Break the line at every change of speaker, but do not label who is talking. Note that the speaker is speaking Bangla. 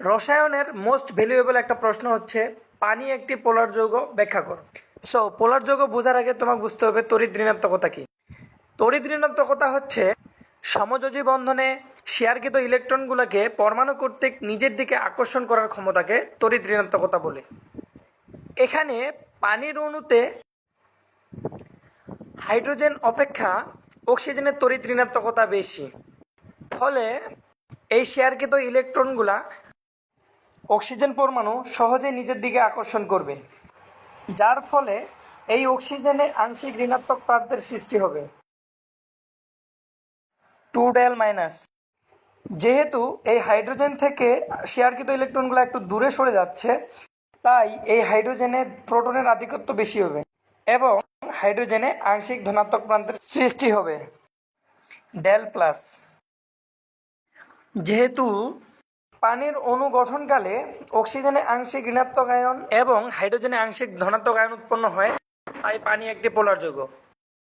রসায়নের মোস্ট ভ্যালুয়েবল একটা প্রশ্ন হচ্ছে, পানি একটি পোলার যৌগ? ব্যাখ্যা করো। সো পোলার যৌগ বোঝার আগে তোমাকে বুঝতে হবে তড়িৎ ঋণাত্মকতা কি। তড়িৎ ঋণাত্মকতা হচ্ছে, সমযোজী বন্ধনে শেয়ারকৃত ইলেকট্রনগুলোকে পরমাণু কর্তৃক নিজের দিকে আকর্ষণ করার ক্ষমতাকে তড়িৎ ঋণাত্মকতা বলে। এখানে পানির অণুতে হাইড্রোজেন অপেক্ষা অক্সিজেনের তড়িৎ ঋণাত্মকতা বেশি। ফলে এই শেয়ারকৃত ইলেকট্রনগুলা অক্সিজেন পরমাণু সহজে নিজের দিকে আকর্ষণ করবে, যার ফলে এই অক্সিজেনে আংশিক ঋণাত্মক প্রান্তের সৃষ্টি হবে। Two del minus. যেহেতু এই হাইড্রোজেন থেকে শেয়ারকৃত ইলেকট্রনগুলো একটু দূরে সরে যাচ্ছে, তাই এই হাইড্রোজেনে প্রোটনের আধিপত্য বেশি হবে এবং হাইড্রোজেনে আংশিক ধনাত্মক প্রান্তের সৃষ্টি হবে। Del plus. যেহেতু পানির অনুগঠনকালে অক্সিজেনে আংশিক ঋণাত্মক আয়ন এবং হাইড্রোজেনে আংশিক ধনাত্মক আয়ন উৎপন্ন হয়। তাই পানি একটি পোলার যৌগ।